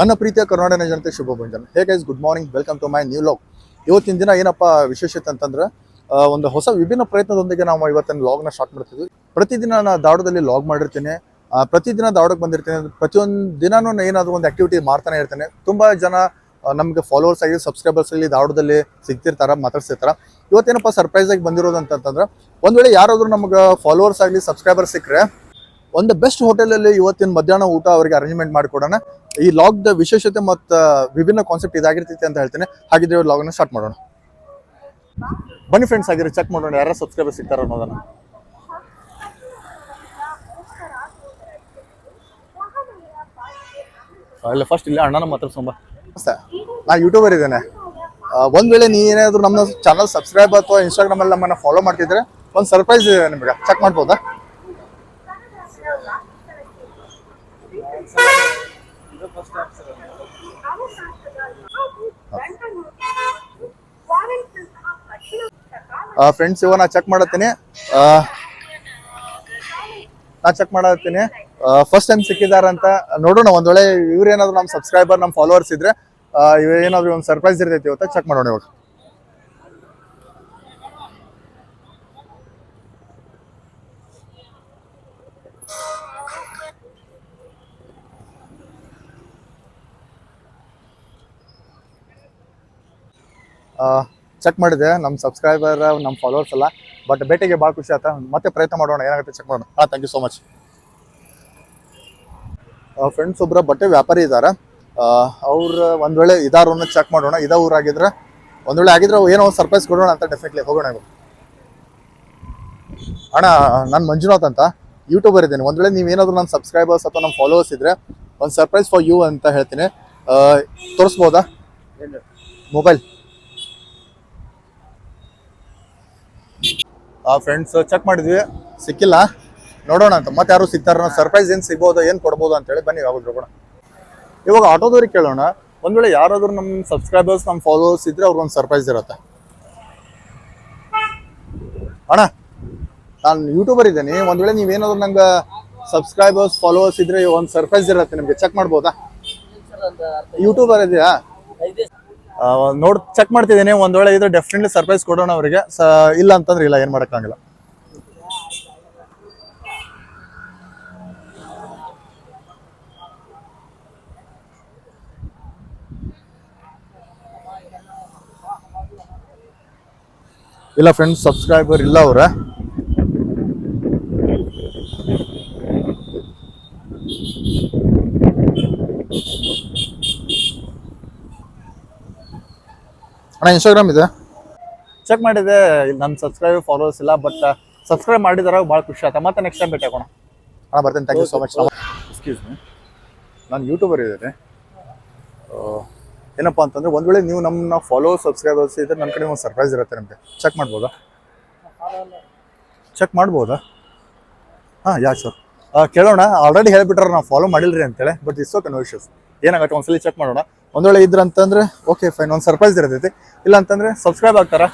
ನನ್ನ ಪ್ರೀತಿಯ ಕರ್ನಾಟಕ ಜನತೆ, ಶುಭ hey guys good morning welcome to my new vlog ಇವತ್ತಿನ ದಿನ ಏನಪ್ಪ ವಿಶೇಷತೆ ಅಂತಂದ್ರೆ ಒಂದು ಹೊಸ ವಿಭಿನ್ನ ಪ್ರಯತ್ನದೊಂದಿಗೆ ನಾವು ಇವತ್ತಿನ ಲಾಗ್ನ ಸ್ಟಾರ್ಟ್ ಮಾಡ್ತೀವಿ ಪ್ರತಿದಿನ ನಾನು ದಾವಡದಲ್ಲಿ ಲಾಗ್ ಮಾಡಿರ್ತೀನಿ. ಪ್ರತಿದಿನ ದಾವಡಕ್ಕೆ ಬಂದಿರ್ತೀನಿ. ಪ್ರತಿಯೊಂದು ದಿನಾನು ಏನಾದರೂ ಒಂದು ಆಕ್ಟಿವಿಟಿ ಮಾಡ್ತಾನೆ ಇರ್ತೇನೆ. ತುಂಬ ಜನ ನಮಗೆ ಫಾಲೋವರ್ಸ್ ಆಗಿ ಸಬ್ಸ್ಕ್ರೈಬರ್ಸ್ ಆಗಲಿ ದಾವಡದಲ್ಲಿ ಸಿಗ್ತಿರ್ತಾರೆ, ಮಾತಾಡ್ಸಿರ್ತಾರ. ಇವತ್ತೇನಪ್ಪ ಸರ್ಪ್ರೈಸ್ ಆಗಿ ಬಂದಿರೋದು ಅಂತಂತಂದ್ರೆ ಒಂದು ವೇಳೆ ಯಾರಾದರೂ ನಮ್ಗೆ ಫಾಲೋವರ್ಸ್ ಆಗಲಿ ಸಬ್ಸ್ಕ್ರೈಬರ್ಸ್ ಸಿಕ್ಕರೆ ಒಂದು ಬೆಸ್ಟ್ ಹೋಟೆಲಲ್ಲಿ ಇವತ್ತಿನ ಮಧ್ಯಾಹ್ನ ಊಟ ಅವರಿಗೆ ಅರೇಂಜ್ಮೆಂಟ್ ಮಾಡಿಕೊಡೋಣ. ಈ ಲಾಗ್ದ ವಿಶೇಷತೆ ಮತ್ತು ವಿಭಿನ್ನ ಕಾನ್ಸೆಪ್ಟ್ ಇದಾಗಿರ್ತೈತಿ ಅಂತ ಹೇಳ್ತೇನೆ. ಹಾಗಿದ್ರೆ ಲಾಗ್ನ ಸ್ಟಾರ್ಟ್ ಮಾಡೋಣ. ಬನ್ನಿ ಫ್ರೆಂಡ್ಸ್ ಆಗಿರೋ ಚೆಕ್ ಮಾಡೋಣ. ಯಾರು ಸಬ್ಸ್ಕ್ರೈಬರ್ ಸಿಗ್ತಾರ ಅನ್ನೋದನ್ನ. ಇಲ್ಲ ಫಸ್ಟ್ ಇಲ್ಲ ಅಣ್ಣನ ಮಾತಾಡ್ಸೊಂಬ ನಾ ಯೂಟ್ಯೂಬರ್ ಇದ್ದೇನೆ. ಒಂದ್ ವೇಳೆ ನೀ ಏನಾದ್ರು ನಮ್ಮ ಚಾನಲ್ ಸಬ್ಸ್ಕ್ರೈಬ್ ಅಥವಾ ಇನ್ಸ್ಟಾಗ್ರಾಮ್ ಅಲ್ಲಿ ನಮ್ಮನ್ನ ಫಾಲೋ ಮಾಡ್ತಿದ್ರೆ ಒಂದ್ ಸರ್ಪ್ರೈಸ್ ಇದೆ ನಿಮ್ಗೆ. ಚೆಕ್ ಮಾಡ್ಬೋದಾ? ಫ್ರೆಂಡ್ಸ್ ಇವಾಗ ನಾ ಚೆಕ್ ಮಾಡತ್ತೀನಿ. ಆ, ನಾ ಚೆಕ್ ಮಾಡತ್ತೀನಿ. ಫಸ್ಟ್ ಟೈಮ್ ಸಿಕ್ಕಿದಾರಂತ. ನೋಡೋಣ ಒಂದ್ ವೇಳೆ ಇವ್ರೇನಾದ್ರು ನಮ್ಮ ಸಬ್ಸ್ಕ್ರೈಬರ್ ನಮ್ಮ ಫಾಲೋವರ್ಸ್ ಇದ್ರೆ ಆ, ಇವ್ ಏನಾದ್ರು ಒಂದು ಸರ್ಪ್ರೈಸ್ ಇರ್ತೈತಿ ಇವತ್ತ ಚೆಕ್ ಮಾಡೋಣ ಇವಾಗ. ಚೆಕ್ ಮಾಡಿದೆ ನಮ್ಮ ಸಬ್ಸ್ಕ್ರೈಬರ್ ನಮ್ಮ ಫಾಲೋವರ್ಸ್ ಎಲ್ಲ ಬಟ್ ಭೇಟಿಗೆ ಭಾಳ ಖುಷಿ ಆಯ್ತಾ ಮತ್ತೆ ಪ್ರಯತ್ನ ಮಾಡೋಣ ಏನಾಗುತ್ತೆ ಚೆಕ್ ಮಾಡೋಣ. ಹಾಂ thank you so much friends ಒಬ್ಬರ ಬಟ್ಟೆ ವ್ಯಾಪಾರಿ ಇದ್ದಾರೆ ಅವ್ರು ಒಂದು ವೇಳೆ ಇದಾರನ್ನ ಚೆಕ್ ಮಾಡೋಣ. ಇದ ಊರಾಗಿದ್ರೆ ಒಂದು ವೇಳೆ ಆಗಿದ್ರೆ ಏನೋ ಒಂದು ಸರ್ಪ್ರೈಸ್ ಕೊಡೋಣ ಅಂತ ಡೆಫಿನೆಟ್ಲಿ ಹೋಗೋಣ ಅಣ್ಣ ನಾನು ಮಂಜುನಾಥ್ ಅಂತ. ಯೂಟ್ಯೂಬರ್ ಇದ್ದೇನೆ. ಒಂದು ವೇಳೆ ನೀವೇನಾದರೂ ನನ್ನ ಸಬ್ಸ್ಕ್ರೈಬರ್ಸ್ ಅಥವಾ ನಮ್ಮ ಫಾಲೋವರ್ಸ್ ಇದ್ರೆ ಒಂದು ಸರ್ಪ್ರೈಸ್ ಫಾರ್ ಯು ಅಂತ ಹೇಳ್ತೀನಿ. ಆ, ತೋರಿಸ್ಬೋದಾ? ಮೊಬೈಲ್ ಫ್ರೆಂಡ್ಸ್ ಚೆಕ್ ಮಾಡಿದ್ವಿ. ಸಿಕ್ಕಿಲ್ಲ. ನೋಡೋಣ ಅಂತ. ಮತ್ತೆ ಯಾರು ಸಿಗ್ತಾರ ಸರ್ಪ್ರೈಸ್ ಏನ್ ಸಿಗ್ಬೋದು ಏನ್ ಕೊಡ್ಬೋದು ಅಂತ ಹೇಳಿ ಬನ್ನಿ ಯಾವಾಗ ಹೋಗೋಣ ಇವಾಗ ಆಟೋದವ್ರಿಗೆ ಕೇಳೋಣ. ಒಂದ್ ವೇಳೆ ಯಾರಾದ್ರೂ ನಮ್ಮ ಸಬ್ಸ್ಕ್ರೈಬರ್ಸ್ ನಮ್ಮ ಫಾಲೋವರ್ಸ್ ಇದ್ರೆ ಅವ್ರಿಗೊಂದು ಸರ್ಪ್ರೈಸ್ ಇರುತ್ತೆ. ಅಣ್ಣ ನಾನು ಯೂಟ್ಯೂಬರ್ ಇದ್ದೀನಿ. ಒಂದ್ ವೇಳೆ ನೀವೇನಾದ್ರು ನಂಗೆ ಸಬ್ಸ್ಕ್ರೈಬರ್ಸ್ ಫಾಲೋವರ್ಸ್ ಇದ್ರೆ ಒಂದು ಸರ್ಪ್ರೈಸ್ ಇರುತ್ತೆ. ನಿಮ್ಗೆ ಚೆಕ್ ಮಾಡ್ಬೋದಾ? ಯೂಟ್ಯೂಬರ್ ಇದೆಯಾ ಆ, ನೋಡ್ ಚೆಕ್ ಮಾಡ್ತಿದ್ದೀನಿ. ಒಂದ್ ವೇಳೆ ಇದು ಡೆಫಿನೆಟ್ಲಿ ಸರ್ಪ್ರೈಸ್ ಕೊಡೋಣ ಅವರಿಗೆ. ಇಲ್ಲ ಅಂತಂದ್ರೆ ಇಲ್ಲ, ಏನ್ ಮಾಡಕ್ಕಾಗಲ್ಲ. ಇಲ್ಲ ಫ್ರೆಂಡ್ಸ್ ಸಬ್ಸ್ಕ್ರೈಬರ್ ಇಲ್ಲ ಅವ್ರ. ಅಣ್ಣ ಇನ್ಸ್ಟಾಗ್ರಾಮ್ ಇದೆ? ಚೆಕ್ ಮಾಡಿದೆ ಇಲ್ಲಿ ನನ್ನ ಸಬ್ಸ್ಕ್ರೈಬ್ ಫಾಲೋವರ್ಸ್ ಇಲ್ಲ ಬಟ್ ಸಬ್ಸ್ಕ್ರೈಬ್ ಮಾಡಿದಾರ ಭಾಳ ಖುಷಿ ಆಯ್ತಾ ಮತ್ತೆ ನೆಕ್ಸ್ಟ್ ಟೈಮ್ ಭೇಟಿ ಆಗೋಣ. ಅಣ್ಣ ಬರ್ತೇನೆ. Thank you so much excuse me ನಾನು ಯೂಟ್ಯೂಬರ್ ಇದ್ದೇನೆ. ಏನಪ್ಪ ಅಂತಂದ್ರೆ ಒಂದ್ ವೇಳೆ ನೀವು ನಮ್ಮನ್ನ ಫಾಲೋ ಸಬ್ಸ್ಕ್ರೈಬರ್ಸ್ ಇದ್ರೆ ನನ್ನ ಕಡೆ ಒಂದು ಸರ್ಪ್ರೈಸ್ ಇರುತ್ತೆ ನಿಮಗೆ. ಚೆಕ್ ಮಾಡ್ಬೋದಾ? ಚೆಕ್ ಮಾಡ್ಬೋದಾ? ಹಾಂ ಯಾ ಸರ್ ಕೇಳೋಣ. ಆಲ್ರೆಡಿ ಹೇಳ್ಬಿಟ್ರೆ ನಾವು ಫಾಲೋ ಮಾಡಿಲ್ರಿ ಅಂತೇಳಿ but is okay no issues ಏನಾಗುತ್ತೆ ಒಂದ್ಸಲಿ ಚೆಕ್ ಮಾಡೋಣ. ಒಂದ್ ವೇಳೆ ಇದ್ರ ಅಂತಂದ್ರೆ ಓಕೆ ಫೈನ್ ಒಂದು ಸರ್ಪ್ರೈಸ್ ಇರತೈತಿ. ಇಲ್ಲ ಅಂತಂದ್ರೆ ಸಬ್ಸ್ಕ್ರೈಬ್ ಆಗ್ತಾರ?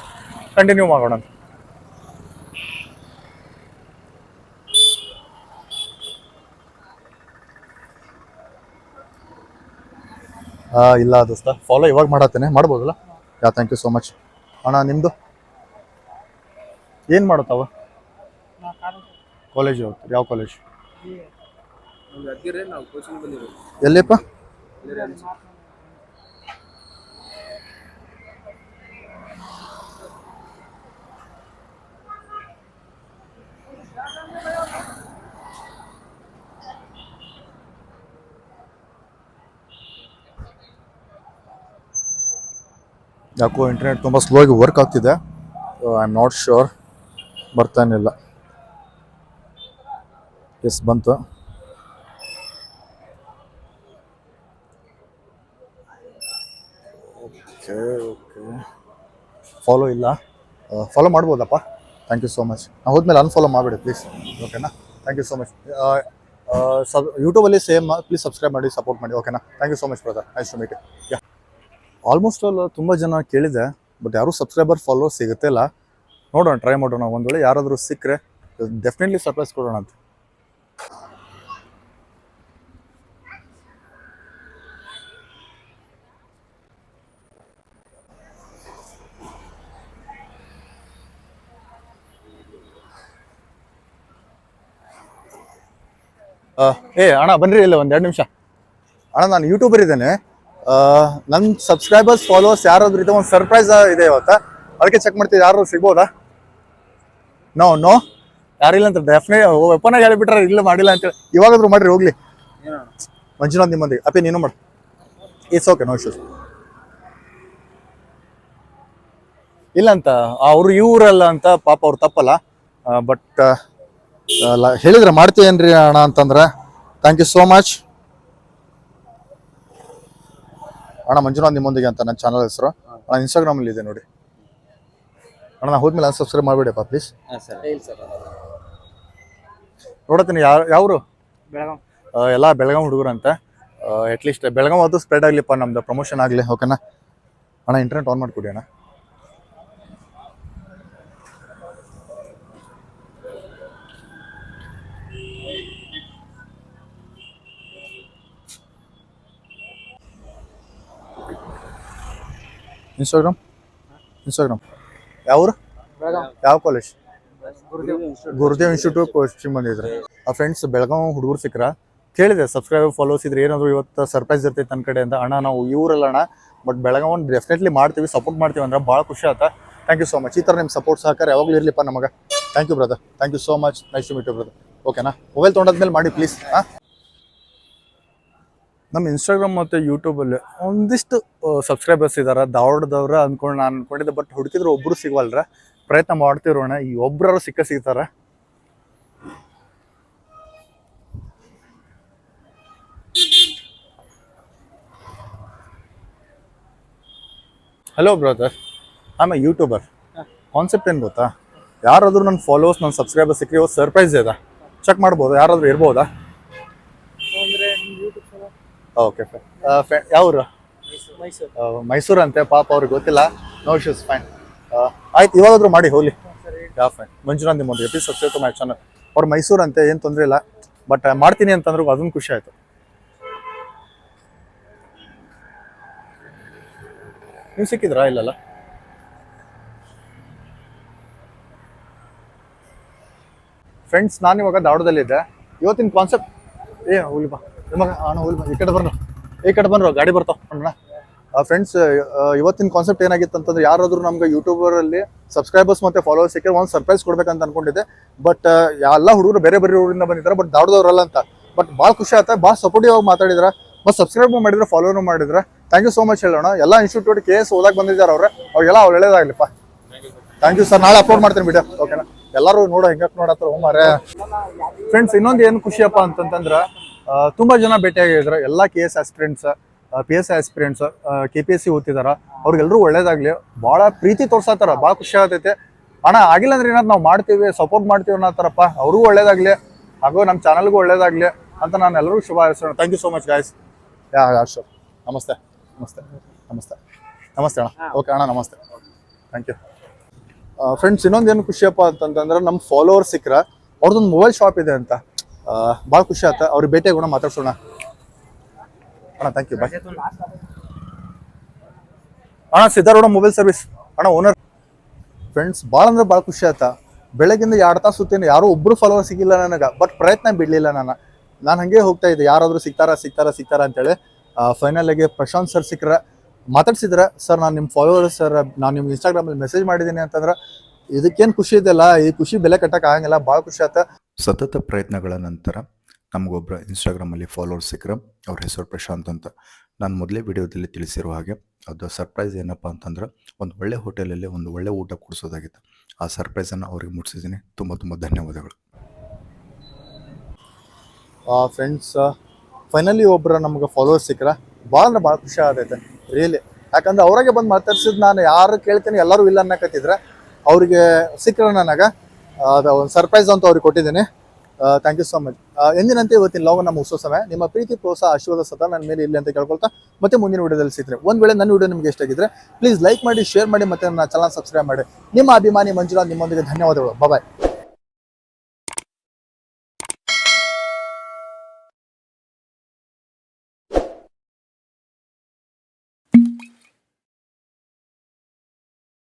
ಕಂಟಿನ್ಯೂ ಮಾಡೋಣ. ಇಲ್ಲ ದೋಸ್ತ ಫಾಲೋ ಇವಾಗ ಮಾಡತ್ತೇನೆ. ಮಾಡ್ಬೋದಲ್ಲ? Yeah thank you so much ಅಣ್ಣ, ನಿಮ್ದು? ಏನು ಮಾಡುತ್ತಾವ? ಕಾಲೇಜ್ ಯಾವ ಕಾಲೇಜ್ ಎಲ್ಲಿಪ್ಪ ಯಾಕೋ ಇಂಟರ್ನೆಟ್ ತುಂಬ ಸ್ಲೋ ಆಗಿ ವರ್ಕ್ ಆಗ್ತಿದೆ. ಐ ಆಮ್ ನಾಟ್ ಶ್ಯೂರ್ ಬರ್ತಾನಿಲ್ಲ ಎಸ್ ಬಂತು. ಓಕೆ ಓಕೆ ಫಾಲೋ ಇಲ್ಲ. ಫಾಲೋ ಮಾಡ್ಬೋದಪ್ಪ? ಥ್ಯಾಂಕ್ ಯು ಸೋ ಮಚ್ ನಾ ಹೋದ್ಮೇಲೆ ಅನ್ಫಾಲೋ ಮಾಡಿಬಿಡಿ ಪ್ಲೀಸ್ ಓಕೆನಾ ಥ್ಯಾಂಕ್ ಯು ಸೋ ಮಚ್ ಸಬ್ ಯೂಟ್ಯೂಬಲ್ಲಿ ಸೇಮ್ ಪ್ಲೀಸ್ ಸಬ್ಸ್ಕ್ರೈಬ್ ಮಾಡಿ ಸಪೋರ್ಟ್ ಮಾಡಿ. ಓಕೆನಾ thank you so much brother nice to meet ya almost all ತುಂಬ ಜನ ಕೇಳಿದೆ ಬಟ್ ಯಾರು ಸಬ್ಸ್ಕ್ರೈಬರ್ ಫಾಲೋ ಫಾಲೋವರ್ ಸಿಗುತ್ತಿಲ್ಲ ನೋಡೋಣ ಟ್ರೈ ಮಾಡೋಣ ಒಂದು ವೇಳೆ. ಯಾರಾದರೂ ಸಿಕ್ಕರೆ ಡೆಫಿನೆಟ್ಲಿ ಸರ್ಪ್ರೈಸ್ ಕೊಡೋಣ ಅಂತ. ಏ, ಅಣ್ಣ, ಬನ್ನಿರಿ ಇಲ್ಲ ಒಂದು ಎರಡು ನಿಮಿಷ. ಅಣ್ಣ, ನಾನು ಯೂಟ್ಯೂಬರ್ ಇದ್ದೇನೆ. ನನ್ನ ಸಬ್ಸ್ಕ್ರೈಬರ್ಸ್ ಫಾಲೋವರ್ಸ್ ಯಾರಾದ್ರೂ ಇದೆ ಒಂದು ಸರ್ಪ್ರೈಸ್ ಇದೆ ಇವತ್ತ. ಅದಕ್ಕೆ ಚೆಕ್ ಮಾಡ್ತೀವಿ ಯಾರು ಸಿಗ್ಬೋದಾ? ನೋ ನೋ ಯಾರಿಲ್ಲ ಅಂತ ಡೆಫಿನೆಟ್ ಓಪನ್ ಆಗಿ ಹೇಳಿಬಿಟ್ರೆ ಇಲ್ಲ, ಮಾಡಿಲ್ಲ ಅಂತೇಳಿ ಇವಾಗಾದ್ರೂ ಮಾಡ್ರಿ, ಹೋಗ್ಲಿ. ಮಂಜುನಾಥ್ ನಿಮ್ಮಂದಿಗೆ. ಅಪ್ಪಿ, ನೀನು ಮಾಡಿ. ಇಟ್ಸ್ ಓಕೆ ನೋ ಇಶ್ಯೂಸ್ ಇಲ್ಲ ಅಂತ, ಅವ್ರು ಇವ್ರಲ್ಲ ಅಂತ ಪಾಪ ಅವ್ರು ತಪ್ಪಲ್ಲ. ಬಟ್ ಹೇಳಿದ್ರೆ ಮಾಡ್ತೀಯೇನ್ರಿ ಅಣ್ಣ ಅಂತಂದ್ರೆ. ಥ್ಯಾಂಕ್ ಯು ಸೋ ಮಚ್ ಅಣ್ಣ ಮಂಜುನಾಥ್ ನಿಮ್ಮೊಂದಿಗೆ ಅಂತ ನನ್ನ ಚಾನಲ್ ಹೆಸರು. ಅಣ್ಣ ಇನ್ಸ್ಟಾಗ್ರಾಮಲ್ಲಿ ಇದೆ ನೋಡಿ. ಅಣ್ಣ ನಾ ಹೋದ್ಮೇಲೆ ಅನ್ಸಬ್ಸ್ಕ್ರೈಬ್ ಮಾಡಿಬಿಡಪ್ಪ ಪ್ಲೀಸ್ ನೋಡತ್ತೀನಿ ಯಾರು ಯಾವ್ರು? ಬೆಳಗಾವ್ ಎಲ್ಲ ಬೆಳಗಾಂ ಹುಡುಗರು ಅಂತ ಅಟ್ಲೀಸ್ಟ್ ಬೆಳಗಾಂ ಅದು ಸ್ಪ್ರೆಡ್ ಆಗ್ಲಿಪ್ಪ ನಮ್ದು ಪ್ರಮೋಷನ್ ಆಗಲಿ ಓಕೆನಾ ಅಣ್ಣ ಇಂಟರ್ನೆಟ್ ಆನ್ ಮಾಡ್ಕೊಡಿ ಅಣ್ಣ. ಇನ್ಸ್ಟಾಗ್ರಾಮ್ ಇನ್ಸ್ಟಾಗ್ರಾಮ್ ಯಾವ್ರು ಯಾವ college Gurudev Gurudev institute coaching ಬಂದಿದ್ರೆ. ಆ ಫ್ರೆಂಡ್ಸ್ ಬೆಳಗಾವ್ ಹುಡುಗರು ಸಿಕ್ಕ್ರ ಕೇಳಿದೆ ಸಬ್ಸ್ಕ್ರೈಬರ್ ಫಾಲೋಸ್ ಇದ್ರೆ ಏನಾದ್ರು ಇವತ್ತು ಸರ್ಪ್ರೈಸ್ ಇರ್ತೈತೆ ನನ್ನ ಕಡೆ ಅಂತ. ಅಣ್ಣ ನಾವು ಇವರಲ್ಲ ಅಣ್ಣ ಬಟ್ ಬೆಳಗಾವ್ ಡೆಫಿನೆಟ್ಲಿ ಮಾಡ್ತೀವಿ ಸಪೋರ್ಟ್ ಮಾಡ್ತೀವಿ ಅಂದ್ರೆ ಭಾಳ ಖುಷಿ ಆಯ್ತಾ ಥ್ಯಾಂಕ್ ಯು ಸೋ ಮಚ್ ಈ ಥರ ನಿಮ್ಮ ಸಪೋರ್ಟ್ ಸಹಕಾರ ಯಾವಾಗಲೂ ಇರಲಿಪ್ಪ ನಮಗೆ. Thank you brother thank you so much nice to meet you brother ಓಕೆನಾ ಮೊಬೈಲ್ ತೊಗೊಂಡಾದ್ಮೇಲೆ ಮಾಡಿ ಪ್ಲೀಸ್ ಹಾಂ? ನಮ್ಮ ಇನ್ಸ್ಟಾಗ್ರಾಮ್ ಮತ್ತು ಯೂಟ್ಯೂಬಲ್ಲಿ ಒಂದಿಷ್ಟು ಸಬ್ಸ್ಕ್ರೈಬರ್ಸ್ ಇದ್ದಾರೆ ಧಾರವಾಡದವ್ರ ಅಂದ್ಕೊಂಡು ನಾನು ಅಂದ್ಕೊಂಡಿದ್ದೆ ಬಟ್ ಹುಡುಕಿದ್ರೆ ಒಬ್ಬರು ಸಿಗವಲ್ರ? ಪ್ರಯತ್ನ ಮಾಡ್ತಿರೋಣ ಈ ಒಬ್ಬರು ಸಿಕ್ಕ ಸಿಗ್ತಾರೆ. Hello brother am a YouTuber concept ಏನು ಗೊತ್ತಾ? ಯಾರಾದರೂ ನನ್ನ ಫಾಲೋವರ್ಸ್ ನನ್ನ ಸಬ್ಸ್ಕ್ರೈಬರ್ ಸಿಕ್ಕಿ ಇವತ್ತು ಸರ್ಪ್ರೈಸ್ ಇದೆ ಚೆಕ್ ಮಾಡ್ಬೋದು. ಯಾರಾದರೂ ಇರ್ಬೋದಾ? ಅಂದ್ರೆ ಫ್ರೆಂಡ್ ಓಕೆ ಯಾವ್ರು? ಮೈಸೂರು. ಅಂತೆ ಪಾಪ ಅವ್ರಿಗೆ ಗೊತ್ತಿಲ್ಲ. ನೋ ಇಶ್ಯೂಸ್ ಫೈನ್ ಆಯ್ತು ಇವಾಗಾದ್ರೂ ಮಾಡಿ ಹೋಗ್ಲಿ. ಯಾ ಫೈನ್ ಮಂಜುನಾಥ್ ನಿಮ್ಮೊಂದು ಎಪಿ ಸಬ್ಸ್ಕ್ರೈಬ್ ಟು ಮೈ ಚಾನಲ್ ಅವ್ರು ಮೈಸೂರು ಅಂತೆ ಏನು ತೊಂದರೆ ಇಲ್ಲ. ಬಟ್ ಮಾಡ್ತೀನಿ ಅಂತಂದ್ರು ಅದೊಂದು ಖುಷಿ ಆಯ್ತು. ನೀವು ಸಿಕ್ಕಿದ್ರಾ ಇಲ್ಲಲ್ಲ? ಫ್ರೆಂಡ್ಸ್ ನಾನು ಇವಾಗ ಧಾರವಾಡದಲ್ಲಿದ್ದೆ ಇವತ್ತಿನ ಕಾನ್ಸೆಪ್ಟ್ ಏ ಹೋಗ್ಲಿ ಬಾ. ಅಣ್ಣ ಕಡೆ ಬರ್ರು ಈ ಕಡೆ ಗಾಡಿ ಬರ್ತಾವ ಅಣ್ಣ ಫ್ರೆಂಡ್ಸ್ ಇವತ್ತಿನ ಕಾನ್ಸೆಪ್ಟ್ ಏನಾಗಿತ್ತು ಅಂತಂದ್ರೆ ಯಾರಾದ್ರೂ ನಮ್ಗೆ ಯೂಟ್ಯೂಬರಲ್ಲಿ ಸಬ್ಸ್ಕ್ರೈಬರ್ಸ್ ಮತ್ತೆ ಫಾಲೋವರ್ಸ್ ಸಿಕ್ಕರೆ ಒಂದು ಸರ್ಪ್ರೈಸ್ ಕೊಡ್ಬೇಕಂತ ಅನ್ಕೊಂಡಿದ್ದೆ. ಬಟ್ ಎಲ್ಲ ಹುಡುಗರು ಬೇರೆ ಬೇರೆ ಊರಿಂದ ಬಂದಿದ್ದಾರೆ ಬಟ್ ಧಾರವಾಡದವ್ರಲ್ಲ ಅಂತ. ಬಟ್ ಭಾಳ ಖುಷಿ ಆಯ್ತಾ, ಭಾಳ ಸಪೋರ್ಟಿವ್ ಆಗಿ ಮಾತಾಡಿದ್ರ. ಮತ್ತು ಸಬ್ಸ್ಕ್ರೈಬ್ ಮಾಡಿದ್ರೆ ಫಾಲೋನು ಮಾಡಿದ್ರೆ. ಥ್ಯಾಂಕ್ ಯು ಸೋ ಮಚ್ ಹೇಳೋಣ. ಎಲ್ಲ ಇನ್ಸ್ಟಿಟ್ಯೂಟ್ ಕೆ ಎಸ್ ಓದಾಕ್ ಬಂದಿದ್ದಾರೆ ಅವ್ರೆ. ಅವ್ರಿಗೆಲ್ಲ ಅವ್ರು ಒಳ್ಳೇದಾಗ್ಲಿಪ್ಪ. ಥ್ಯಾಂಕ್ ಯು ಸರ್ ನಾಳೆ ಅಪ್ಲೋಡ್ ಮಾಡ್ತೀನಿ ಬಿಡ ಓಕೆನಾ ಎಲ್ಲರೂ ನೋಡೋ ಹೆಂಗಕ್ಕೆ ನೋಡತ್ರ ಹೋಮಾರೆ ಫ್ರೆಂಡ್ಸ್ ಇನ್ನೊಂದು ಏನು ಖುಷಿಯಪ್ಪ ಅಂತಂತಂದ್ರೆ ತುಂಬಾ ಜನ ಭೇಟಿಯಾಗಿದ್ದಾರೆ. ಎಲ್ಲ K S aspirants P S aspirants K P S C ಓದ್ತಿದಾರ. ಅವ್ರಿಗೆಲ್ಲರೂ ಒಳ್ಳೇದಾಗ್ಲಿ. ಭಾಳ ಪ್ರೀತಿ ತೋರ್ಸತ್ತಾರ ಭಾಳ ಖುಷಿ ಆಗತೈತೆ. ಅಣ್ಣ ಆಗಿಲ್ಲ ಅಂದ್ರೆ ಏನಾದ್ರು ನಾವು ಮಾಡ್ತೀವಿ ಸಪೋರ್ಟ್ ಮಾಡ್ತೀವಿ ಅನ್ನತ್ತಾರಪ್ಪ ಅವ್ರಿಗೂ ಒಳ್ಳೇದಾಗ್ಲಿ. ಹಾಗೂ ನಮ್ಮ ಚಾನಲ್ಗೂ ಒಳ್ಳೇದಾಗ್ಲಿ ಅಂತ ನಾನು ಎಲ್ಲರೂ ಶುಭ ಹಾರೈಸೋಣ thank you so much guys yeah Ashok ನಮಸ್ತೆ. ನಮಸ್ತೆ. ನಮಸ್ತೆ. ನಮಸ್ತೆ ಅಣ್ಣ. ಓಕೆ ಅಣ್ಣ ನಮಸ್ತೆ. ಥ್ಯಾಂಕ್ ಯು ಫ್ರೆಂಡ್ಸ್ ಇನ್ನೊಂದು ಏನು ಖುಷಿಯಪ್ಪ ಅಂತಂದ್ರೆ ನಮ್ಮ ಫಾಲೋವರ್ಸ್ ಸಿಕ್ಕರೆ ಅವ್ರದ್ದೊಂದು ಮೊಬೈಲ್ ಶಾಪ್ ಇದೆ ಅಂತ. ಭಾಳ ಖುಷಿ ಆಯ್ತು ಅವ್ರಿಗೆ ಭೇಟಿಯಾಗೋಣ ಮಾತಾಡ್ಸೋಣ. ಅಣ್ಣ ಥ್ಯಾಂಕ್ ಯು ಬಾಯ್ ಅಣ್ಣ, ಸಿದ್ಧಾರೂಢ ಮೊಬೈಲ್ ಸರ್ವಿಸ್ ಅಣ್ಣ ಓನರ್ ಫ್ರೆಂಡ್ಸ್ ಭಾಳ ಅಂದ್ರೆ ಭಾಳ ಖುಷಿ ಆಯ್ತಾ ಬೆಳಗಿಂದ ಎರಡು ತಾಸು ಸುತ್ತೇನೆ ಯಾರೋ ಒಬ್ರು ಫಾಲೋವರ್ ಸಿಗಿಲ್ಲ ನನಗೆ. ಬಟ್ ಪ್ರಯತ್ನ ಬಿಡಲಿಲ್ಲ ನಾನು ನಾನು ಹಂಗೆ ಹೋಗ್ತಾ ಇದ್ದೆ. ಯಾರಾದರೂ ಸಿಗ್ತಾರ ಸಿಗ್ತಾರ ಸಿಗ್ತಾರ ಅಂತೇಳಿ. ಫೈನಲ್ ಆಗಿ ಪ್ರಶಾಂತ್ ಸರ್ ಸಿಕ್ಕರ ಮಾತಾಡ್ಸಿದ್ರೆ. ಸರ್ ನಾನು ನಿಮ್ಮ ಫಾಲೋವರ್ ಸರ್ ನಾನು ನಿಮ್ಮ ಇನ್ಸ್ಟಾಗ್ರಾಮಲ್ಲಿ ಮೆಸೇಜ್ ಮಾಡಿದ್ದೀನಿ ಅಂತಂದ್ರೆ ಇದಕ್ಕೇನು ಖುಷಿ ಇದೆಲ್ಲ ಈ ಖುಷಿ ಬೆಲೆ ಕಟ್ಟಕ್ಕೆ ಆಗಂಗಿಲ್ಲ ಭಾಳ ಖುಷಿ ಆತ. ಸತತ ಪ್ರಯತ್ನಗಳ ನಂತರ ನಮಗೊಬ್ಬರ ಇನ್ಸ್ಟಾಗ್ರಾಮಲ್ಲಿ ಫಾಲೋವರ್ಸ್ ಸಿಕ್ಕರು. ಅವ್ರ ಹೆಸರು ಪ್ರಶಾಂತ್ ಅಂತ. ನಾನು ಮೊದಲೇ ವಿಡಿಯೋದಲ್ಲಿ ತಿಳಿಸಿರೋ ಹಾಗೆ ಅದು ಸರ್ಪ್ರೈಸ್ ಏನಪ್ಪ ಅಂತಂದ್ರೆ ಒಂದು ಒಳ್ಳೆ ಹೋಟೆಲಲ್ಲಿ ಒಂದು ಒಳ್ಳೆ ಊಟ ಕೊಡಿಸೋದಾಗಿತ್ತು. ಆ ಸರ್ಪ್ರೈಸನ್ನು ಅವ್ರಿಗೆ ಮುಟ್ಸಿದ್ದೀನಿ. ತುಂಬ ತುಂಬ ಧನ್ಯವಾದಗಳು. ಫ್ರೆಂಡ್ಸ್ ಫೈನಲಿ ಒಬ್ಬರ ನಮ್ಗೆ ಫಾಲೋವರ್ಸ್ ಸಿಕ್ಕರ? ಭಾಳ ಅಂದ್ರೆ ಭಾಳ ಖುಷಿ ಆಗೈತೆ ರಿಯಲಿ ಯಾಕಂದ್ರೆ ಅವ್ರಾಗೆ ಬಂದು ಮಾತಾಡ್ಸಿದ್ದು ನಾನು ಯಾರು ಕೇಳ್ತೀನಿ ಎಲ್ಲರೂ ಇಲ್ಲ ಅನ್ನಕತ್ತಿದ್ರೆ ಅವ್ರಿಗೆ ಸಿಕ್ಕರ ನನಗೆ ಅದು ಒಂದು ಸರ್ಪ್ರೈಸ್ ಅಂತ ಅವ್ರಿಗೆ ಕೊಟ್ಟಿದ್ದೀನಿ. ಥ್ಯಾಂಕ್ ಯು ಸೊ ಮಚ್ ಎಂದಿನಂತೆ ಇವತ್ತಿನ ಲಾಗ್ ನಮ್ಮ ಉತ್ಸವ ಸಮಯ ನಿಮ್ಮ ಪ್ರೀತಿ, ಪ್ರೋತ್ಸಾಹ, ಆಶೀರ್ವಾದ ಸತ ನನ್ನ ಮೇಲೆ ಇಲ್ಲಿ ಅಂತ ಕೇಳ್ಕೊಳ್ತಾ ಮತ್ತೆ ಮುಂದಿನ ವಿಡಿಯೋದಲ್ಲಿ ಸಿಗ್ತೀನಿ. ಒಂದು ವೇಳೆ ನನ್ನ ವಿಡಿಯೋ ನಿಮಗೆ ಇಷ್ಟ ಆಗಿದ್ರೆ ಪ್ಲೀಸ್ ಲೈಕ್ ಮಾಡಿ ಶೇರ್ ಮಾಡಿ ಮತ್ತೆ ನನ್ನ ಚಾನಲ್ ಸಬ್ಸ್ಕ್ರೈಬ್ ಮಾಡಿ. ನಿಮ್ಮ ಅಭಿಮಾನಿ ಮಂಜುನಾಥ್ ನಿಮ್ಮೊಂದಿಗೆ ಧನ್ಯವಾದಗಳು. ಬಾಯ್